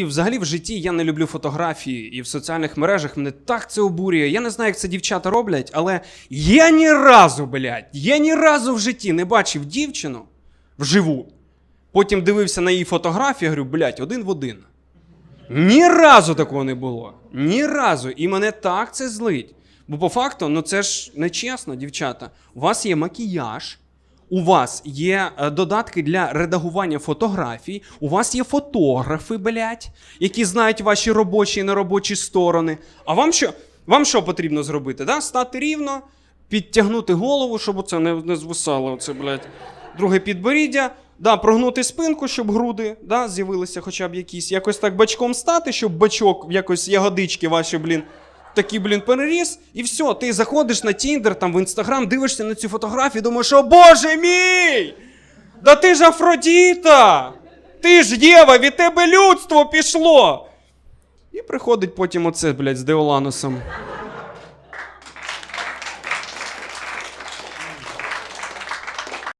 І взагалі в житті я не люблю фотографії, і в соціальних мережах мене так це обурює. Я не знаю, як це дівчата роблять, але я ні разу, блядь, я ні разу в житті не бачив дівчину вживу. Потім дивився на її фотографії, говорю, блядь, один в один. Ні разу такого не було. Ні разу. І мене так це злить. Бо по факту, ну це ж нечесно, дівчата. У вас є макіяж, у вас є е, додатки для редагування фотографій, у вас є фотографи, блядь, які знають ваші робочі і неробочі сторони. А вам що? Вам що потрібно зробити? Да? Стати рівно, підтягнути голову, щоб оце не, не звисало. Оце, блядь. Друге підборіддя. Да, прогнути спинку, щоб груди да, з'явилися хоча б якісь. Якось так бачком стати, щоб бачок, якось ягодички ваші, блін, такі, блін, переріс. І все, ти заходиш на Тіндер, там в інстаграм, дивишся на цю фотографію, думаєш, о Боже мій! Да ти ж Афродіта! Ти ж Єва, від тебе людство пішло! І приходить потім оце, блядь, з Деоланусом.